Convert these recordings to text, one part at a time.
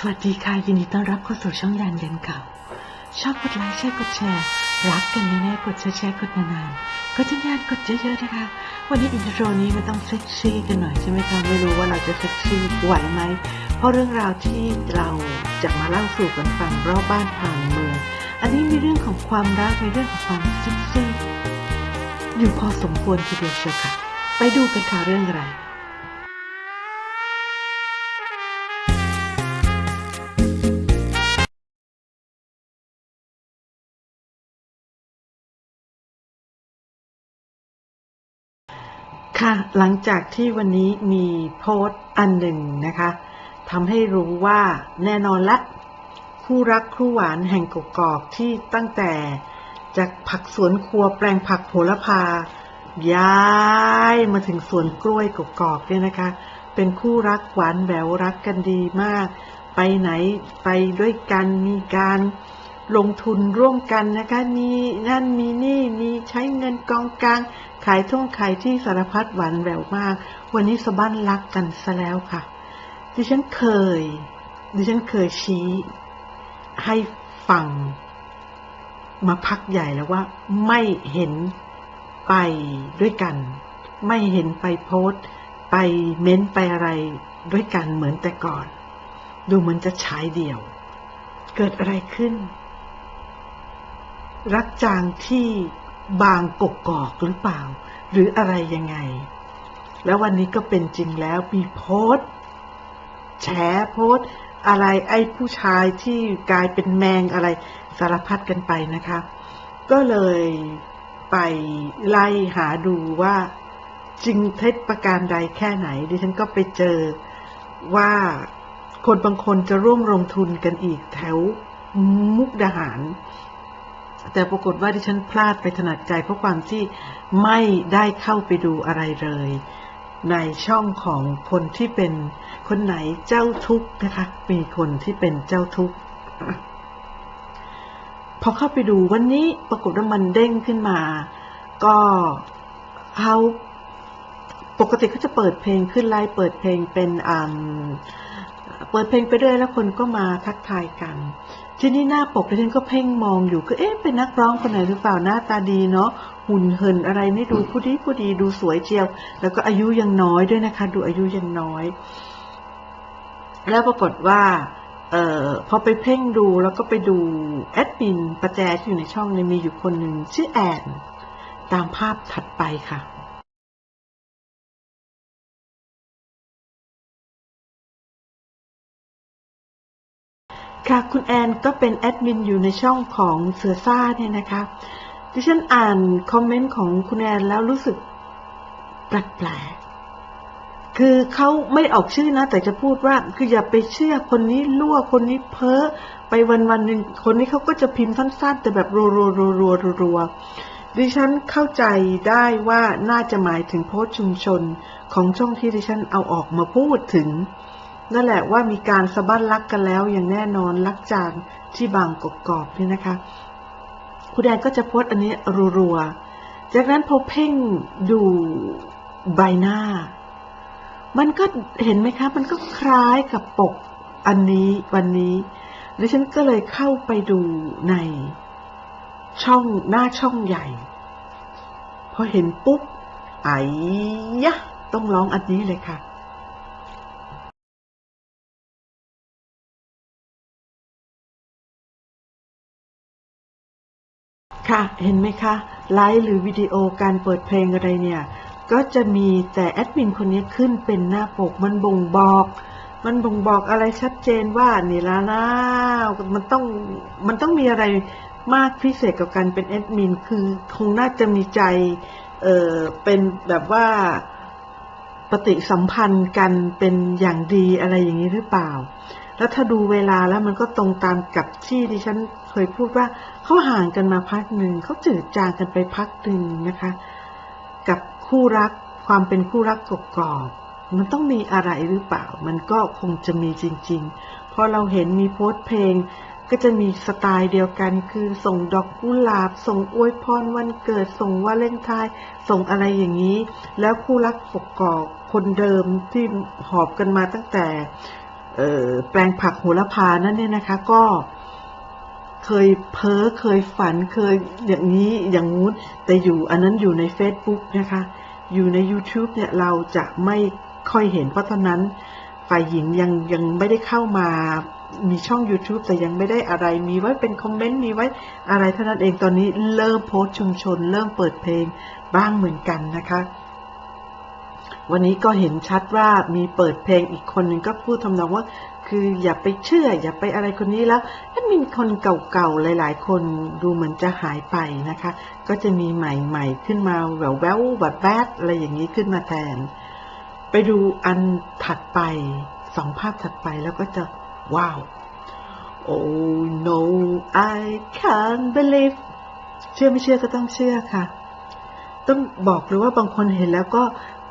สวัสดีค่ะ ยินดีต้อนรับเข้าสู่ช่องยันเย็นเก่า ชอบกดไลค์ใช่กดแชร์ รักกันแน่ๆกดแชร์แชร์กดนานๆกดจันยานกดเยอะๆนะคะ วันนี้อินโทรนี้มันต้องเซ็กซี่กันหน่อยใช่ไหมคะไม่รู้ว่าเราจะเซ็กซี่ไหวไหม เพราะเรื่องราวที่เราจะมาเล่าสู่กันฟังรอบบ้านผ่านเมืองอันนี้มีเรื่องของความรักมีเรื่องของความเซ็กซี่อยู่พอสมควรทีเดียวเชียวค่ะ ไปดูกันค่ะเรื่องอะไร ค่ะ หลังจากที่วันนี้มีโพสต์อันหนึ่งนะคะทำให้รู้ว่าแน่นอนละ คู่รักคู่หวานแห่งกกอกที่ตั้งแต่จากผักสวนครัวแปลงผักโหระพา ย้ายมาถึงสวนกล้วยกกอกเนี่ยนะคะ เป็นคู่รักหวานแหววรักกันดีมาก ไปไหนไปด้วยกันมีการ ลงทุนร่วมกันนะคะ มีนั่นมีนี่มีใช้เงินกองกลาง ขายท่องขายที่สารพัดหวานแหววมาก วันนี้สะบั้นรักกันซะแล้วค่ะ ดิฉันเคย ดิฉันเคยชี้ ให้ฟัง มาพักใหญ่แล้วว่า ไม่เห็นไปด้วยกัน ไม่เห็นไปโพสต์ ไปเม้นไปอะไรด้วยกันเหมือนแต่ก่อน ดูเหมือนจะฉายเดี่ยว เกิดอะไรขึ้น รักจางที่บางกกกอกหรือเปล่า หรืออะไรยังไง แล้ววันนี้ก็เป็นจริงแล้วมีโพสแฉโพสอะไรไอ้ผู้ชายที่กลายเป็นแมงอะไรสารพัดกันไปนะคะ ก็เลยไปไล่หาดูว่าจริงเท็จประการใดแค่ไหน ดิฉันก็ไปเจอว่าคนบางคนจะร่วมลงทุนกันอีกแถวมุกดาหาร แต่ปรากฏว่าดิฉันพลาดไปถนัดใจเพราะความที่ไม่ได้เข้าไปดูอะไรเลย ในช่องของคนที่เป็นคนไหนเจ้าทุกข์นะคะ มีคนที่เป็นเจ้าทุกข์พอเข้าไปดูวันนี้ปรากฏว่ามันเด้งขึ้นมา ก็เขาปกติเขาจะเปิดเพลงขึ้นไลฟ์เปิดเพลงเป็นอ่า เปิดเพลงไปเรื่อยแล้วคนก็มาทักทายกัน ทีนี้หน้าปกดิฉันก็เพ่งมองอยู่ก็เอ๊ะเป็นนักร้องคนไหนหรือเปล่าหน้าตาดีเนาะหุ่นเหินอะไรนี่ดูผู้ดีผู้ดีดูสวยเจียว แล้วก็อายุยังน้อยด้วยนะคะ ดูอายุยังน้อย แล้วปรากฏว่าเอ่อพอไปเพ่งดูแล้วก็ไปดูแอดมินประแจที่อยู่ในช่องเนี่ยมีอยู่คนหนึ่งชื่อแอนตามภาพถัดไปค่ะ ค่ะคุณแอนก็เป็นแอดมินอยู่ในช่องของเสือซ่าเนี่ยนะคะดิฉันอ่านคอมเมนต์ของคุณแอนแล้วรู้สึกแปลกๆคือเขาไม่ออกชื่อนะ แต่จะพูดว่าคืออย่าไปเชื่อคนนี้ลั่วคนนี้เพ้อไปวันวันหนึ่งคนนี้เขาก็จะพิมพ์สั้นๆ แต่แบบรัวรัวรัวรัวรัวดิฉันเข้าใจได้ว่าน่าจะหมายถึงโพสต์ชุมชนของช่องที่ดิฉันเอาออกมาพูดถึง นั่นแหละว่ามีการสะบั้นรักกันแล้วอย่างแน่นอนรักจางที่บางกกอกนี่นะคะ คุณแดนก็จะโพสอันนี้รัวๆ จากนั้นพอเพ่งดูใบหน้า มันก็เห็นไหมคะ มันก็คล้ายกับปกอันนี้วันนี้ดิฉันก็เลยเข้าไปดูในช่องหน้าช่องใหญ่ พอเห็นปุ๊บไอ้ยะ ต้องร้องอันนี้เลยค่ะ ค่ะ เห็นไหมคะไลฟ์หรือวิดีโอการเปิดเพลงอะไรเนี่ย ก็จะมีแต่แอดมินคนนี้ขึ้นเป็นหน้าปกมันบ่งบอก มันบ่งบอกอะไรชัดเจนว่านี่ละนะมันต้องมันต้องมีอะไรมากพิเศษกับการเป็นแอดมินคือคงน่าจะมีใจเออเป็นแบบว่าปฏิสัมพันธ์กันเป็นอย่างดีอะไรอย่างนี้หรือเปล่า แล้วถ้าดูเวลาแล้วมันก็ตรงตามกับที่ดิฉันเคยพูดว่าเขาห่างกันมาพักหนึ่งเขาจืดจางกันไปพักหนึ่งนะคะ กับคู่รักความเป็นคู่รักกกอกๆมันต้องมีอะไรหรือเปล่า มันก็คงจะมีจริงๆเพราะเราเห็นมีโพสต์เพลง ก็จะมีสไตล์เดียวกัน คือส่งดอกกุหลาบ ส่งอวยพรวันเกิด ส่งวาเลนไทน์ ส่งอะไรอย่างนี้ แล้วคู่รักกกอกคนเดิมที่หอบกันมาตั้งแต่ แปลงผักโหระพานั่นเนี่ยนะคะ ก็เคยเพ้อเคยฝันเคยอย่างนี้อย่างงู้นแต่อยู่อันนั้นอยู่ใน Facebook นะคะ อยู่ใน YouTube เนี่ยเราจะไม่ค่อยเห็นเพราะตอนนั้น ฝ่ายหญิงยังยังไม่ได้เข้ามามีช่อง YouTube แต่ยังไม่ได้อะไรมีไว้เป็นคอมเมนต์มีไว้อะไรเท่านั้นเองตอนนี้เริ่มโพสชุมชน เริ่มเปิดเพลงบ้างเหมือนกันนะคะ วันนี้ก็เห็นชัดว่ามีเปิดเพลงอีกคนหนึ่งก็พูดทำนองว่า คืออย่าไปเชื่อ อย่าไปอะไรคนนี้แล้วถ้ามีคนเก่าๆ หลายๆ คนดูเหมือนจะหายไปนะคะ ก็จะมีใหม่ๆ ขึ้นมาแววแววๆแบบแบดอะไรอย่างนี้ขึ้นมาแทน ไปดูอันถัดไปสองภาพถัดไปแล้วก็จะว้าว Oh no I can't believe เชื่อไม่เชื่อก็ต้องเชื่อค่ะ ต้องบอกเลยว่าบางคนเห็นแล้วก็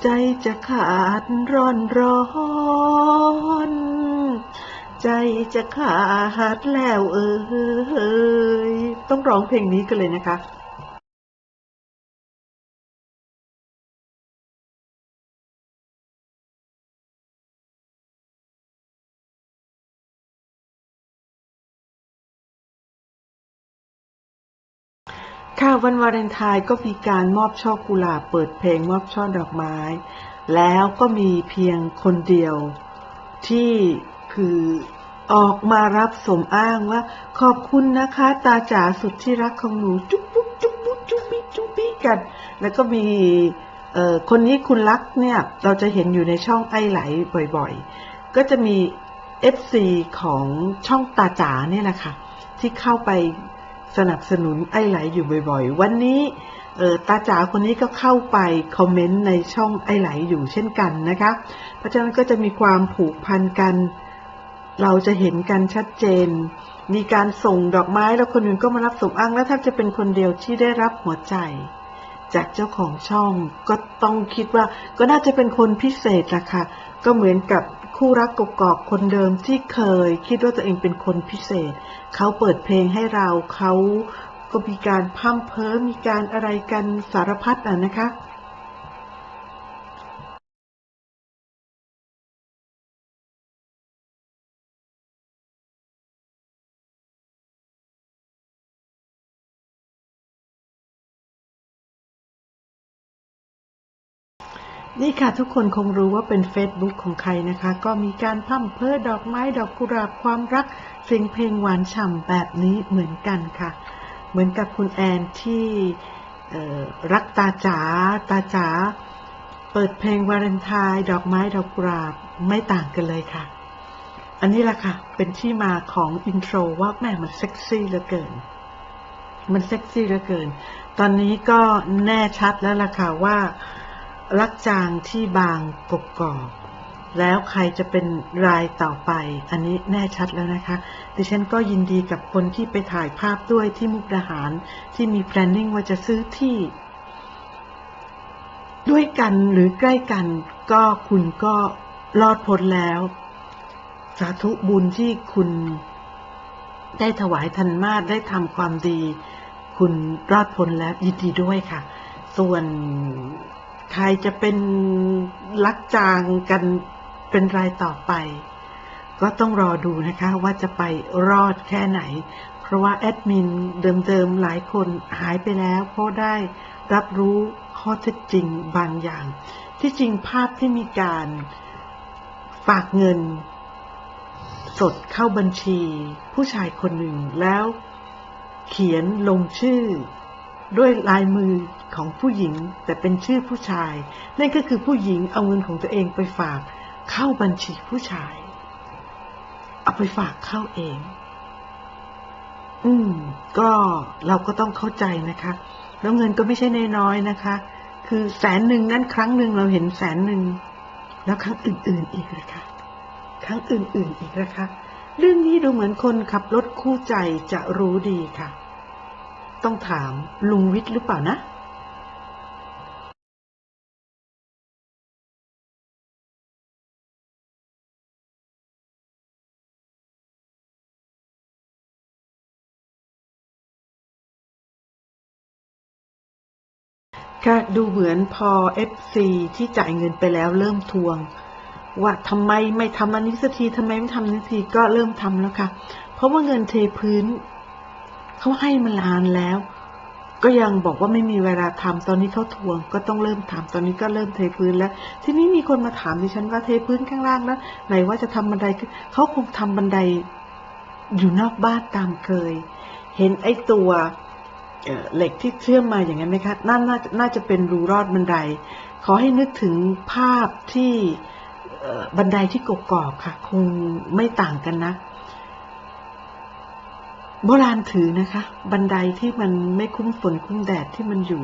ใจจะขาดร้อนร้อนใจจะขาดแล้วเอ้ยต้องร้องเพลงนี้กันเลยนะคะ วันวาเลนไทน์ก็มีการมอบช่อกุหลาบเปิดเพลงมอบช่อดอกไม้ แล้วก็มีเพียงคนเดียวที่คือออกมารับสมอ้างว่า ขอบคุณนะคะ ตาจ๋าสุดที่รักของหนูจุ๊บปุ๊บจุ๊บปุ๊บจุ๊บจุ๊บกัน แล้วก็มีคนนี้คุณรักเนี่ยเราจะเห็นอยู่ในช่องไอไหลบ่อยๆ ก็จะมี FC ของช่องตาจ๋าเนี่ยแหละค่ะที่เข้าไป สนับสนุนไอ้ไหลอยู่บ่อยๆ วันนี้เออตาจ๋าคนนี้ก็เข้าไปคอมเมนต์ในช่องไอ้ไหลอยู่เช่นกันนะคะ เพราะฉะนั้นก็จะมีความผูกพันกัน เราจะเห็นกันชัดเจน มีการส่งดอกไม้แล้วคนอื่นก็มารับสมอ้างและแทบจะเป็นคนเดียวที่ได้รับหัวใจ จากเจ้าของช่องก็ต้องคิดว่าก็น่าจะเป็นคนพิเศษละค่ะ ก็เหมือนกับ คู่รักกกอกคนเดิมที่เคย คิดว่าตัวเองเป็นคนพิเศษ เขาเปิดเพลงให้เราเขาก็มีการพั่มเพอมีการอะไรกันสารพัดอะนะคะ นี่ค่ะทุกคนคงรู้ว่าเป็น Facebook ของใครนะคะ ก็มีการพั่มเพอดอกไม้ดอกกุหลาบความรักเสียงเพลงหวานฉ่ำแบบนี้เหมือนกันค่ะ เหมือนกับคุณแอนที่รักตาจ๋าตาจ๋าเปิดเพลงวาเลนไทน์ดอกไม้ดอกกุหลาบไม่ต่างกันเลยค่ะ อันนี้แหละค่ะ เป็นที่มาของอินโทรว่าแม่มันเซ็กซี่เหลือเกิน มันเซ็กซี่เหลือเกิน ตอนนี้ก็แน่ชัดแล้วล่ะค่ะว่า รักจางที่บางกกกอกแล้วใครจะเป็นรายต่อไป อันนี้แน่ชัดแล้วนะคะ ดิฉันก็ยินดีกับคนที่ไปถ่ายภาพด้วยที่มุกดาหาร ที่มี planning ว่าจะซื้อที่ ด้วยกันหรือใกล้กันก็คุณก็รอดพ้นแล้ว สาธุบุญที่คุณได้ถวายทันมาศได้ทำความดี คุณรอดพ้นแล้วยินดีด้วยค่ะ ส่วน ใครจะเป็นลักจางกันเป็นรายต่อไป ก็ต้องรอดูนะคะว่าจะไปรอดแค่ไหน เพราะว่าแอดมินเดิมๆหลายคนหายไปแล้ว เพราะได้รับรู้ข้อเท็จจริงบางอย่าง ที่จริงภาพที่มีการฝากเงิน สดเข้าบัญชี ผู้ชายคนหนึ่งแล้วเขียนลงชื่อ ด้วยลายมือของผู้หญิงแต่เป็นชื่อผู้ชาย นั่นก็คือผู้หญิงเอาเงินของตัวเองไปฝากเข้าบัญชีผู้ชาย เอาไปฝากเข้าเอง อืม ก็เราก็ต้องเข้าใจนะคะ แล้วเงินก็ไม่ใช่นน้อยนะคะ คือแสนหนึ่งนั่นครั้งหนึ่งเราเห็นแสนหนึ่งแล้วครั้งอื่น ๆอีกนะคะครั้งอื่น ๆอีกนะคะ เรื่องนี้ดูเหมือนคนขับรถคู่ใจจะรู้ดีค่ะ ต้องถามลุงวิทย์หรือเปล่านะค่ะดูเหมือนพอ FC ที่จ่ายเงินไปแล้วเริ่มทวง ว่าทำไมไม่ทำอันนี้สักทีทำไมไม่ทำนนี้สักทีก็เริ่มทำแล้วค่ะ เพราะว่าเงินเทพื้น เขาให้มานานแล้ว ก็ยังบอกว่าไม่มีเวลาทำตอนนี้เขาทวง ก็ต้องเริ่มทำตอนนี้ก็เริ่มเทพื้นแล้ว ทีนี้มีคนมาถามดิฉันว่าเทพื้นข้างล่างแล้วไหนว่าจะทำบันไดขึ้นเขาคงทำบันไดอยู่นอกบ้านตามเคย เห็นไอ้ตัวเเหล็กที่เชื่อมมาอย่างนั้นไหมคะน่นน่าจะเป็นรูรอดบันได ขอให้นึกถึงภาพที่บันไดที่กกอกค่ะ คงไม่ต่างกันนะ โบราณถือนะคะ บันไดที่มันไม่คุ้มฝนคุ้มแดดที่มันอยู่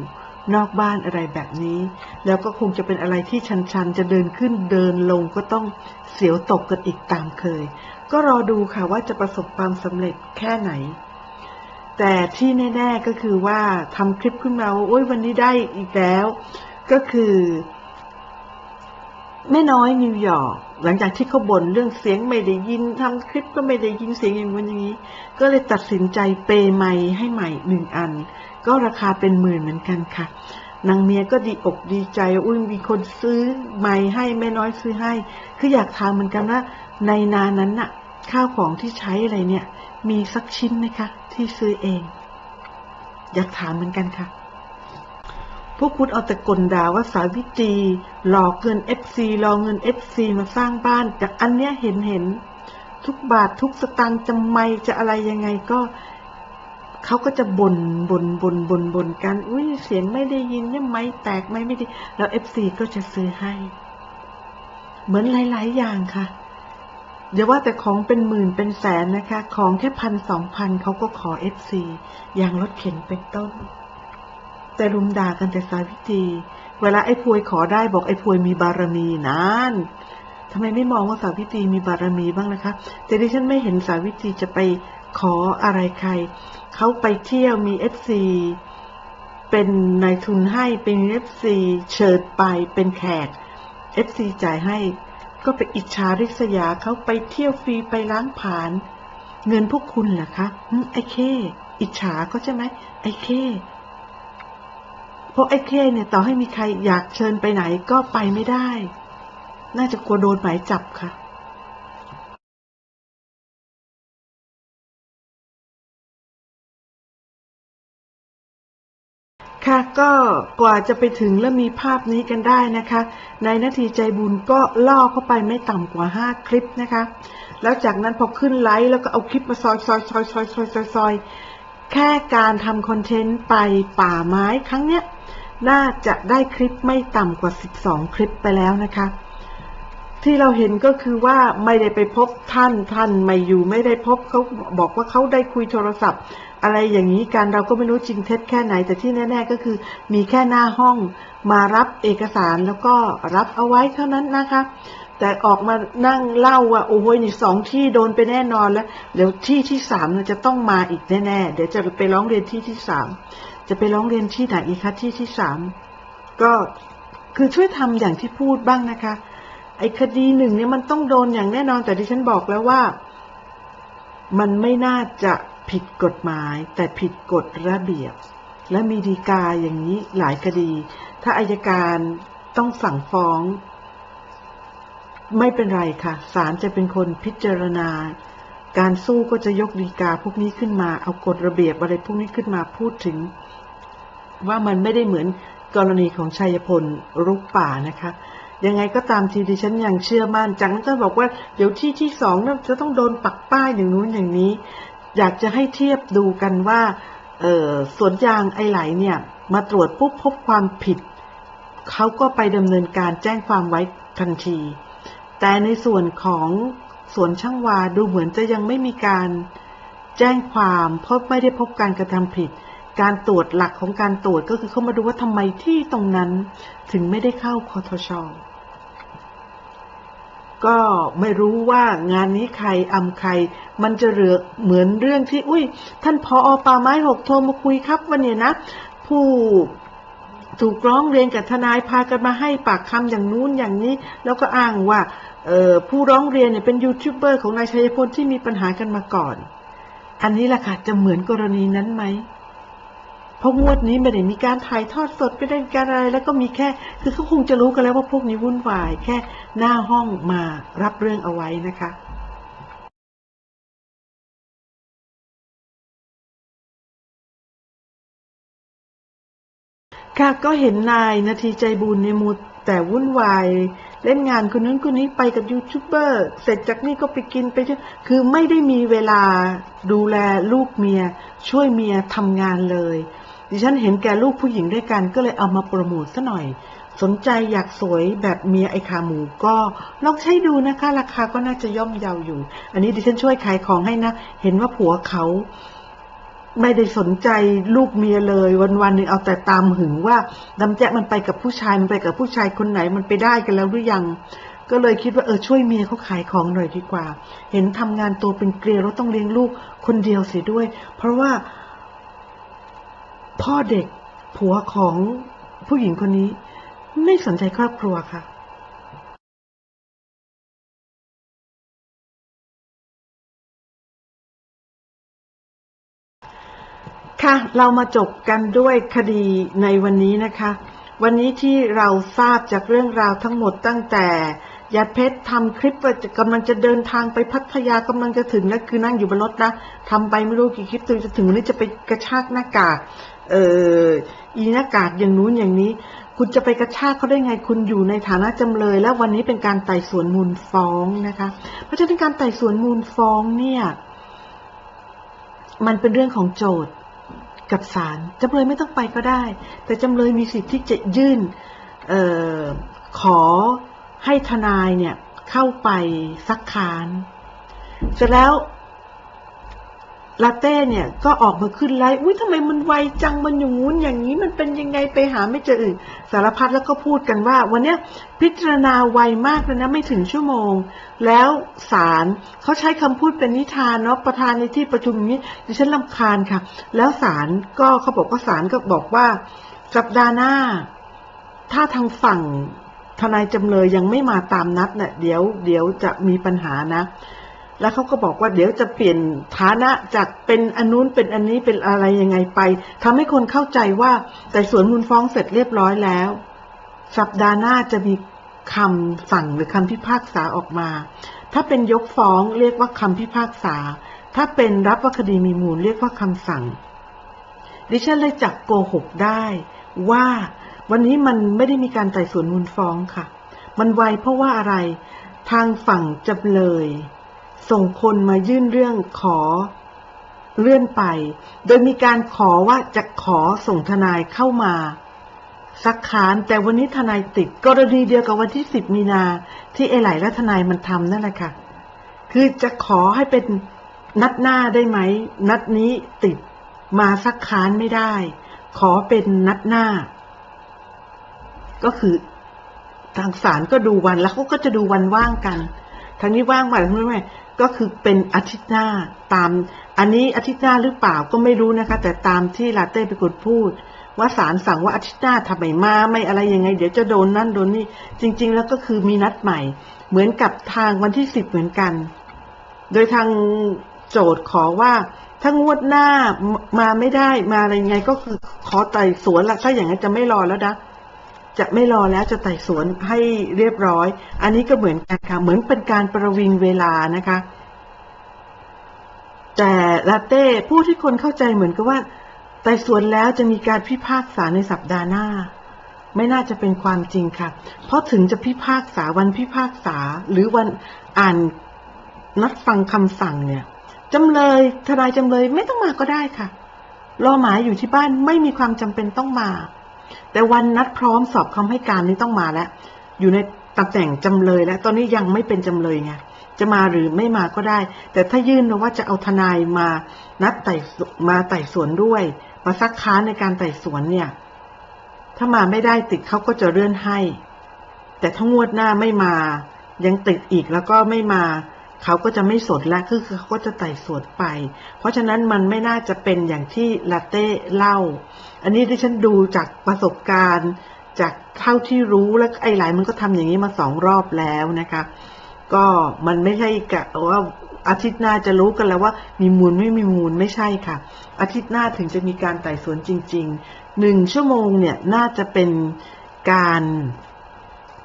นอกบ้านอะไรแบบนี้ แล้วก็คงจะเป็นอะไรที่ชันๆ จะเดินขึ้นเดินลงก็ต้องเสียวตกกันอีกตามเคย ก็รอดูค่ะว่าจะประสบความสำเร็จแค่ไหน แต่ที่แน่ ๆก็คือว่าทำคลิปขึ้นมาว่าโอ้ยวันนี้ได้อีกแล้ว ก็คือ แม่น้อยนิวยอร์กหลังจากที่เขาบ่นเรื่องเสียงไม่ได้ยินทำคลิปก็ไม่ได้ยินเสียงอย่างนู้นอย่างนี้ ก็เลยตัดสินใจเปย์ไมค์ให้ใหม่หนึ่งอัน ก็ราคาเป็นหมื่นเหมือนกันค่ะนางเมียก็ดีอกดีใจอุ้ยมีคนซื้อไม้ให้แม่น้อยซื้อให้ คืออยากถามเหมือนกันว่า ในนานั้นน่ะ ข้าวของที่ใช้อะไรเนี่ย มีสักชิ้นไหมคะ ที่ซื้อเอง อยากถามเหมือนกันค่ะ พวกคุณเอาแต่กลด่าว่าสาวิตรีหลอกเงินเอฟซีหลอกเงินเอฟซีมาสร้างบ้านแต่อันเนี้ยเห็นเห็น ทุกบาททุกสตางค์จะไม่จะอะไรยังไงก็เขาก็จะบน่นบนบนบนบ่นกัน อุ้ยเสียงไม่ได้ยินเนี่ยไม่แตกไม่ไม่ดีแล้วเอฟซีก็จะซื้อให้ เหมือนหลาย ๆ อย่างค่ะอย่าว่าแต่ของเป็นหมื่นเป็นแสนนะคะ ของแค่พันสองพันเขาก็ขอเอฟซีอย่างรถเข็นเป็นต้น แต่รุมด่ากันแต่สาวิตรีเวลาไอ้พวยขอได้บอกไอ้พวยมีบารมีนานทำไมไม่มองว่าสาวิตรีมีบารมีบ้างนะคะ แต่ดิฉันไม่เห็นสาวิตรีจะไปขออะไรใคร เขาไปเที่ยวมีเอฟซีเป็นนายทุนให้เป็นเอฟซีเชิญไปเป็นแขกเอฟซีจ่ายให้ ก็ไปอิจฉาริษยาเขาไปเที่ยวฟรีไปล้างผาน เงินพวกคุณเหรอคะไอ้เค อิจฉาก็ใช่ไหมไอ้เค เพราะไอ้เคเนี่ยต่อให้มีใครอยากเชิญไปไหนก็ไปไม่ได้ น่าจะกลัวโดนหมายจับค่ะค่ะก็กว่าจะไปถึงและมีภาพนี้กันได้นะคะ ในนาทีใจบุญก็ล่อเข้าไปไม่ต่ำกว่า 5 คลิปนะคะ แล้วจากนั้นพอขึ้นไลฟ์แล้วก็เอาคลิปมาซอยซอยซอยซอยซอยซอยซอยแค่การทำคอนเทนต์ไปป่าไม้ครั้งเนี้ย น่าจะได้คลิปไม่ต่ำกว่า 12 คลิปไปแล้วนะคะ ที่เราเห็นก็คือว่าไม่ได้ไปพบท่านท่านไม่อยู่ไม่ได้พบเขาบอกว่าเขาได้คุยโทรศัพท์ อะไรอย่างนี้กันเราก็ไม่รู้จริงเท็จแค่ไหน แต่ที่แน่ ๆ ก็คือมีแค่หน้าห้องมารับเอกสารแล้วก็รับเอาไว้เท่านั้นนะคะแต่ออกมานั่งเล่าว่าโอ้โหนี่สองที่โดนไปแน่นอนแล้ว เดี๋ยวที่ที่สามจะต้องมาอีกแน่ๆ เดี๋ยวจะไปร้องเรียนที่ที่สาม จะไปร้องเรียนที่ไหนอีกคะที่ที่สามก็คือช่วยทำอย่างที่พูดบ้างนะคะ ไอ้คดีหนึ่งเนี่ยมันต้องโดนอย่างแน่นอนแต่ที่ฉันบอกแล้วว่า มันไม่น่าจะผิดกฎหมาย แต่ผิดกฎระเบียบ และมีดีกาอย่างนี้หลายคดี ถ้าอายการต้องสั่งฟ้อง ไม่เป็นไรค่ะศาลจะเป็นคนพิจารณา การสู้ก็จะยกดีกาพวกนี้ขึ้นมา เอากฎระเบียบอะไรพวกนี้ขึ้นมาพูดถึง ว่ามันไม่ได้เหมือนกรณีของชัยพลรุกป่านะคะ ยังไงก็ตามทีดิฉันยังเชื่อมั่นจากนั้นก็บอกว่าเดี๋ยวที่ที่สองน่ะจะต้องโดนปักป้ายอย่างนู้นอย่างนี้ อยากจะให้เทียบดูกันว่าสวนยางไอไหลเนี่ยมาตรวจปุ๊บพบความผิดเขาก็ไปดำเนินการแจ้งความไว้ทันที แต่ในส่วนของ สวนช่างวาดูเหมือนจะยังไม่มีการแจ้งความเพราะไม่ได้พบการกระทำผิด การตรวจหลักของการตรวจก็คือเขามาดูว่าทำไมที่ตรงนั้นถึงไม่ได้เข้าคอทชก็ไม่รู้ว่างานนี้ใครอำใคร มันจะเหลือเหมือนเรื่องที่ อุ้ย ท่านพออป่าไม้หกโทรมาคุยครับวันนี้นะ ผู้ ถูกร้องเรียนกับทนายพากันมาให้ปากคำอย่างนู้นอย่างนี้ แล้วก็อ้างว่าผู้ร้องเรียนเนี่ยเป็นยูทูบเบอร์ของนายชัยพลที่มีปัญหากันมาก่อน อันนี้แหละค่ะจะเหมือนกรณีนั้นไหมเพราะงวดนี้ไม่ได้มีการถ่ายทอดสดไม่ได้การอะไร แล้วก็มีแค่ คือเขาคงจะรู้กันแล้วว่าพวกนี้วุ่นวาย แค่หน้าห้องมารับเรื่องเอาไว้นะคะ ค่ะก็เห็นนายนาทีใจบุญในมูแต่วุ่นวาย เล่นงานคนนั้นคนนี้ไปกับยูทูบเบอร์เสร็จจากนี้ก็ไปกินไปเที่ยวคือไม่ได้มีเวลาดูแลลูกเมีย ช่วยเมียทำงานเลย ดิฉันเห็นแก่ลูกผู้หญิงด้วยกันก็เลยเอามาโปรโมทซะหน่อย สนใจอยากสวยแบบเมียไอขาหมูก็ลองใช้ดูนะคะ ราคาก็น่าจะย่อมเยาอยู่ อันนี้ดิฉันช่วยขายของให้นะ เห็นว่าผัวเขา ไม่ได้สนใจลูกเมียเลย วันวันๆหนึ่งเอาแต่ตามหึงว่าดำแจ๊มันไปกับผู้ชายมันไปกับผู้ชายคนไหนมันไปได้กันแล้วหรือยัง ก็เลยคิดว่าเออช่วยเมียเขาขายของหน่อยดีกว่า เห็นทำงานตัวเป็นเกลียวแล้วต้องเลี้ยงลูกคนเดียวเสียด้วย เพราะว่า พ่อเด็กผัวของผู้หญิงคนนี้ ไม่สนใจครอบครัวค่ะ ค่ะเรามาจบกันด้วยคดีในวันนี้นะคะ วันนี้ที่เราทราบจากเรื่องราวทั้งหมดตั้งแต่ยาเพชรทำคลิปว่ากำลังจะเดินทางไปพัทยากำลังจะถึงแล้วคือนั่งอยู่บนรถนะทำไปไม่รู้กี่คลิปตัวจะถึงวันนี้จะไปกระชากหน้ากากเอออีหน้ากากอย่างนู้นอย่างนี้ คุณจะไปกระชากเขาได้ไงคุณอยู่ในฐานะจำเลย และวันนี้เป็นการไต่สวนมูลฟ้องนะคะ เพราะฉะนั้นการไต่สวนมูลฟ้องเนี่ย มันเป็นเรื่องของโจทย์ กับศาลจำเลยไม่ต้องไปก็ได้ แต่จำเลยมีสิทธิ์ที่จะยื่นออขอให้ทนายเนี่ยเข้าไปซักค้านเสร็จแล้ว ลาเต้เนี่ยก็ออกมาขึ้นไลฟ์อุ้ยทำไมมันไวจังมันอย่างงู้นอย่างนี้มันเป็นยังไงไปหาไม่เจออื่นสารพัดแล้วก็พูดกันว่า วันเนี้ยพิจารณาไวมากเลยนะไม่ถึงชั่วโมง แล้วศาลเขาใช้คำพูดเป็นนิทานเนาะประธานในที่ประชุมอย่างนี้ดิฉันลำคาญค่ะ แล้วศาลก็เขาบอกว่าศาลก็บอกว่า สัปดาห์หน้า ถ้าทางฝั่งทนายจำเลยยังไม่มาตามนัดเนะ่ะเดี๋ยวเดี๋ยวจะมีปัญหานะ แล้วเขาก็บอกว่าเดี๋ยวจะเปลี่ยนฐานะจากเป็นอันนู้นเป็นอันนี้เป็นอะไรยังไงไปทำให้คนเข้าใจว่าแต่สวนมูลฟ้องเสร็จเรียบร้อยแล้ว สัปดาห์หน้าจะมีคำสั่งหรือคำพิพากษาออกมา ถ้าเป็นยกฟ้องเรียกว่าคำพิพากษา ถ้าเป็นรับว่าคดีมีมูลเรียกว่าคำสั่ง ดิฉันเลยจับโกหกได้ว่าวันนี้มันไม่ได้มีการไต่สวนมูลฟ้องค่ะ มันไวเพราะว่าอะไร ทางฝั่งจำเลย ส่งคนมายื่นเรื่องขอเลื่อนไป โดยมีการขอว่าจะขอส่งทนายเข้ามาซักค้านแต่วันนี้ทนายติดกรณีเดียวกับวันที่สิบมีนาที่เอไหลและทนายมันทำนั่นแหละค่ะ คือจะขอให้เป็นนัดหน้าได้ไหม นัดนี้ติดมาซักค้านไม่ได้ ขอเป็นนัดหน้า ก็คือทางศาลก็ดูวันแล้วเขาก็จะดูวันว่างกันทางนี้ว่างมาหรือไม่ ก็คือเป็นอาทิตย์หน้าตาม อันนี้อาทิตย์หน้าหรือเปล่าก็ไม่รู้นะคะ แต่ตามที่ลาเต้เป็นคนพูด ว่าศาลสั่งว่าอาทิตย์หน้าทำไมมาไม่อะไรยังไง เดี๋ยวจะโดนนั่นโดนนี่จริง ๆ แล้วก็คือมีนัดใหม่ เหมือนกับทางวันที่สิบเหมือนกัน โดยทางโจทย์ขอว่าถ้างวดหน้ามาไม่ได้มาอะไรยังไงก็คือขอไต่สวนละถ้าอย่างนั้นจะไม่รอแล้วนะ จะไม่รอแล้วจะไต่สวนให้เรียบร้อย อันนี้ก็เหมือนกันค่ะ เหมือนเป็นการประวิงเวลานะคะ แต่ลาเต้ผู้ที่คนเข้าใจเหมือนกับว่า ไต่สวนแล้วจะมีการพิพากษาในสัปดาห์หน้า ไม่น่าจะเป็นความจริงค่ะ เพราะถึงจะพิพากษาวันพิพากษาหรือวันอ่านนัดฟังคำสั่งเนี่ยจำเลยทนายจำเลยไม่ต้องมาก็ได้ค่ะ รอหมายอยู่ที่บ้านไม่มีความจำเป็นต้องมา แต่วันนัดพร้อมสอบคำให้การนี้ต้องมาแล้ว อยู่ในตำแหน่งจำเลยแล้ว ตอนนี้ยังไม่เป็นจำเลยไงจะมาหรือไม่มาก็ได้ แต่ถ้ายื่นว่าจะเอาทนายมานัดไต่มาไต่สวนด้วย มาซักค้านในการไต่สวนเนี่ย ถ้ามาไม่ได้ติดเขาก็จะเลื่อนให้ แต่ถ้างวดหน้าไม่มา ยังติดอีกแล้วก็ไม่มา เขาก็จะไม่สนและคือเขาก็จะไต่สวนไป เพราะฉะนั้นมันไม่น่าจะเป็นอย่างที่ลาเต้เล่า อันนี้ที่ฉันดูจากประสบการณ์ จากเท่าที่รู้แล้วไอ้หลายมันก็ทำอย่างนี้มาสองรอบแล้วนะคะ ก็มันไม่ใช่กะว่าอาทิตย์หน้าจะรู้กันแล้วว่ามีมูลไม่มีมูลไม่ใช่ค่ะ อาทิตย์หน้าถึงจะมีการไต่สวนจริงๆหนึ่งชั่วโมงเนี่ยน่าจะเป็นการ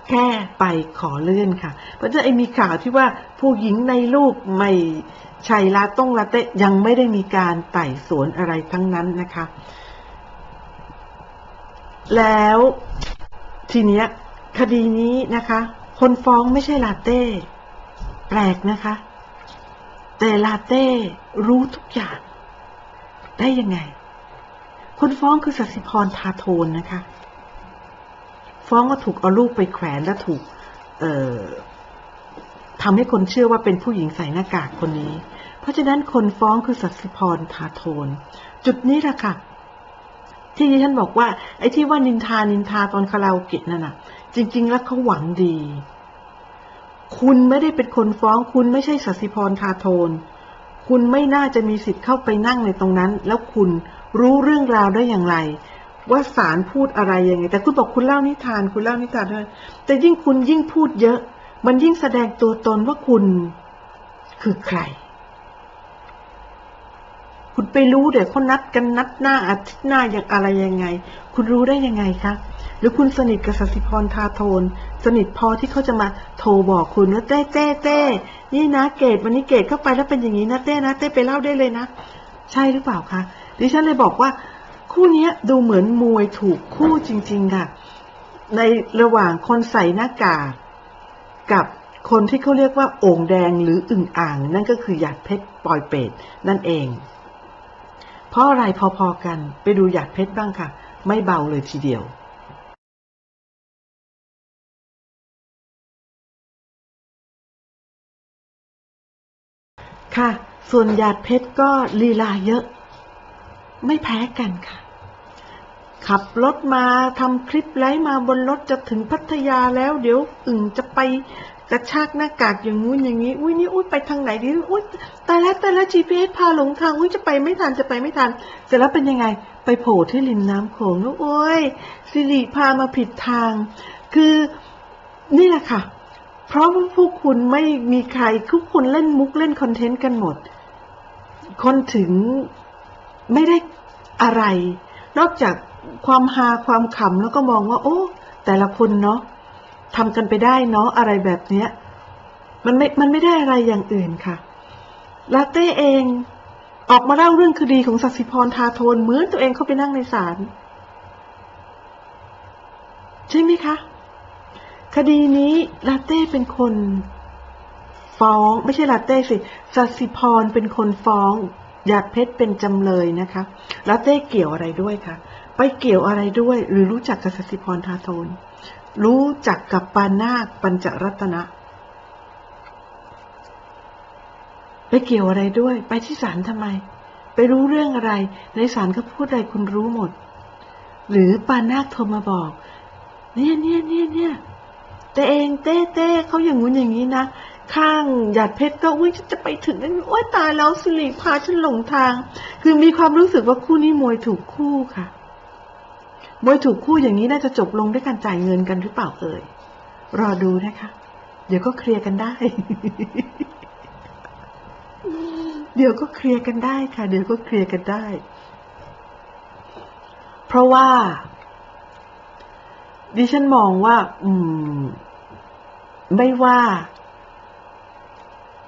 แค่ไปขอเลื่อนค่ะ เพราะฉะนั้นไอ้มีข่าวที่ว่าผู้หญิงในลูกไม่ใช่ลาต้องลาเต้ยังไม่ได้มีการไต่สวนอะไรทั้งนั้นนะคะ แล้วทีเนี้ยคดีนี้นะคะ คนฟ้องไม่ใช่ลาเต้ แปลกนะคะ แต่ลาเต้รู้ทุกอย่าง ได้ยังไง คนฟ้องคือสัสิพรทาโทนนะคะ ฟ้องว่าถูกเอาลูกไปแขวนและถูกเออทำให้คนเชื่อว่าเป็นผู้หญิงใส่หน้ากากคนนี้ เพราะฉะนั้นคนฟ้องคือสัสพรทาโทน จุดนี้แหละค่ะ ที่ดิฉันบอกว่า ไอ้ที่ว่านินทานินทาตอนคาราโอเกะนั่นน่ะ จริง ๆ แล้วเขาหวังดี คุณไม่ได้เป็นคนฟ้อง คุณไม่ใช่สัสิพรทาโทน คุณไม่น่าจะมีสิทธิ์เข้าไปนั่งในตรงนั้น แล้วคุณรู้เรื่องราวได้อย่างไร ว่าสารพูดอะไรยังไง แต่คุณบอกคุณเล่านิทาน คุณเล่านิทานด้วยแต่ยิ่งคุณยิ่งพูดเยอะ มันยิ่งแสดงตัวตนว่าคุณคือใคร คุณไปรู้เดี๋ยวเขานัดกันนัดหน้าอาทิตย์หน้าอย่างอะไรยังไง คุณรู้ได้ยังไงคะหรือคุณสนิทกับสสิพรทาโทน สนิทพอที่เขาจะมาโทรบอกคุณว่าเต้เต้เต้นี่นะเกดวันนี้เกดเข้าไปแล้วเป็นอย่างนี้นะเต้นะเต้ไปเล่าได้เลยนะ ใช่หรือเปล่าคะดิฉันเลยบอกว่า คู่นี้ดูเหมือนมวยถูกคู่จริง ๆ ค่ะ ในระหว่างคนใส่หน้ากากกับคนที่เขาเรียกว่าโอ่งแดงหรืออึ่งอ่าง นั่นก็คือหยาดเพชรปลอยเป็ดนั่นเอง เพราะอะไรพอๆกันไปดูหยาดเพชรบ้างค่ะ ไม่เบาเลยทีเดียวค่ะ ส่วนหยาดเพชรก็ลีลาเยอะ ไม่แพ้กันค่ะ ขับรถมาทำคลิปไลฟ์มาบนรถจะถึงพัทยาแล้ว เดี๋ยวอึ่งจะไปกระชากหน้ากากอย่างงู้นอย่างนี้ อุ้ยนี่อุ้ยไปทางไหนดีอุ้ยตายแล้วตายแล้ว GPS พาหลงทางอุ้ยจะไปไม่ทันจะไปไม่ทัน เสร็จแล้วเป็นยังไง ไปโผล่ที่ริมน้ำโขงแล้วโอ้ยสิริพามาผิดทาง คือนี่แหละค่ะ เพราะว่าพวกคุณไม่มีใครทุกคนเล่นมุกเล่นคอนเทนต์กันหมด คนถึง ไม่ได้อะไร นอกจากความฮาความขำแล้วก็มองว่า โอ้ แต่ละคนเนาะทำกันไปได้เนาะอะไรแบบเนี้ย มันไม่ มันไม่ได้อะไรอย่างอื่นค่ะ ลาเต้เองออกมาเล่าเรื่องคดีของสัสิพรทาโทนเหมือนตัวเองเข้าไปนั่งในศาลใช่ไหมคะ คดีนี้ลาเต้เป็นคน ฟ้อง ไม่ใช่ลาเต้สิสัสิพรเป็นคนฟ้อง หยาดเพชรเป็นจำเลยนะคะ แลาเต้เกี่ยวอะไรด้วยคะ ไปเกี่ยวอะไรด้วย หรือรู้จักกับสสิพรทาโทนรู้จักกับปานาคปัญจรัตนะ ไปเกี่ยวอะไรด้วย ไปที่ศาลทำไม ไปรู้เรื่องอะไร ในศาลเขาพูดอะไรคุณรู้หมด หรือปานาคโทรมาบอก เนี่ยเนี่ยเนี่ยเนี่ยแต่เองเต้เต้เขาอย่างงู้นอย่างนี้นะ ข้างหยาดเพชรก็อุ้ยจะไปถึงนั้นโอ้ยตายแล้วสิริพาฉันหลงทาง คือมีความรู้สึกว่าคู่นี้มวยถูกคู่ค่ะ มวยถูกคู่อย่างนี้น่าจะจบลงด้วยการจ่ายเงินกันหรือเปล่าเอ่ย รอดูนะคะ เดี๋ยวก็เคลียร์กันได้ เดี๋ยวก็เคลียร์กันได้ค่ะ เดี๋ยวก็เคลียร์กันได้ เพราะว่า ดิฉันมองว่า อืม ไม่ว่า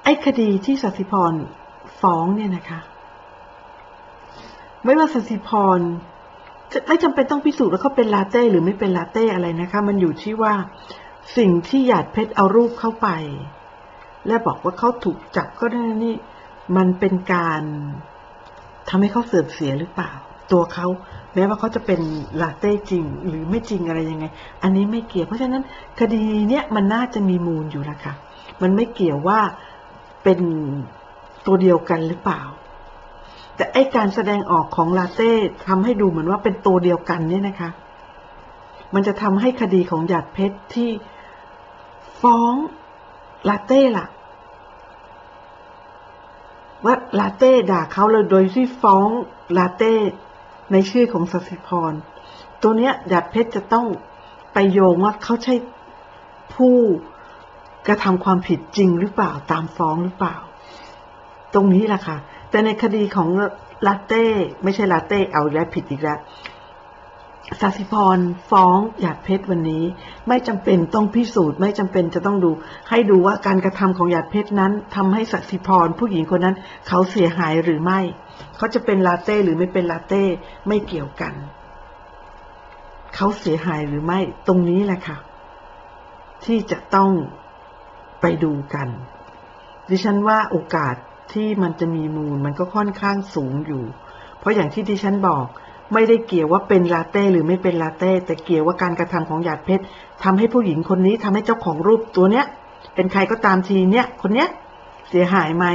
ไอ้คดีที่สัสิพรฟ้องเนี่ยนะคะ ไม่ว่าสัสิพรจะไม่จำเป็นต้องพิสูจน์ว่าเขาเป็นลาเต้หรือไม่เป็นลาเต้อะไรนะคะ มันอยู่ที่ว่าสิ่งที่หยาดเพชรเอารูปเข้าไป และบอกว่าเขาถูกจับก็ได้นี่มันเป็นการทำให้เขาเสื่อมเสียหรือเปล่า ตัวเขาแม้ว่าเขาจะเป็นลาเต้จริง หรือไม่จริงอะไรยังไง อันนี้ไม่เกี่ยวเพราะฉะนั้นคดีเนี้ยมันน่าจะมีมูลอยู่ละค่ะ มันไม่เกี่ยวว่า เป็นตัวเดียวกันหรือเปล่า แต่ไอการแสดงออกของลาเต้ทำให้ดูเหมือนว่าเป็นตัวเดียวกันเนี่ยนะคะ มันจะทำให้คดีของหยาดเพชรที่ฟ้องลาเต้ล่ะว่าลาเต้ด่าเขาเลยโดยที่ฟ้องลาเต้ในชื่อของสสิพร ตัวเนี้ยหยาดเพชรจะต้องไปโยงว่าเขาใช่ผู้ กระทำความผิดจริงหรือเปล่าตามฟ้องหรือเปล่า ตรงนี้แหละค่ะ แต่ในคดีของลาเต้ไม่ใช่ลาเต้เอาแล้วผิดอีกแล้วสาสิพรฟ้องหยาดเพชรวันนี้ ไม่จำเป็นต้องพิสูจน์ ไม่จำเป็นจะต้องดู ให้ดูว่าการกระทำของหยาดเพชรนั้นทำให้สัสิพรผู้หญิงคนนั้น เขาเสียหายหรือไม่ เขาจะเป็นลาเต้หรือไม่เป็นลาเต้ไม่เกี่ยวกัน เขาเสียหายหรือไม่ ตรงนี้แหละค่ะ ที่จะต้อง ไปดูกัน ดิฉันว่าโอกาสที่มันจะมีมูลมันก็ค่อนข้างสูงอยู่ เพราะอย่างที่ดิฉันบอกไม่ได้เกี่ยวว่าเป็นลาเต้หรือไม่เป็นลาเต้แต่เกี่ยวว่าการกระทำของหยาดเพชรทำให้ผู้หญิงคนนี้ทำให้เจ้าของรูปตัวเนี้ย เป็นใครก็ตามทีเนี้ยคนเนี้ยเสียหายไหม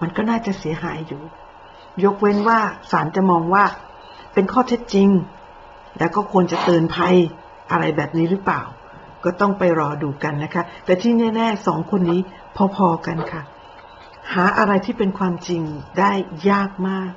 มันก็น่าจะเสียหายอยู่ ยกเว้นว่าศาลจะมองว่า เป็นข้อเท็จจริง แล้วก็ควรจะเตือนภัยอะไรแบบนี้หรือเปล่า ก็ต้องไปรอดูกันนะคะ แต่ที่แน่ๆสองคนนี้พอๆกันค่ะ หาอะไรที่เป็นความจริงได้ยากมาก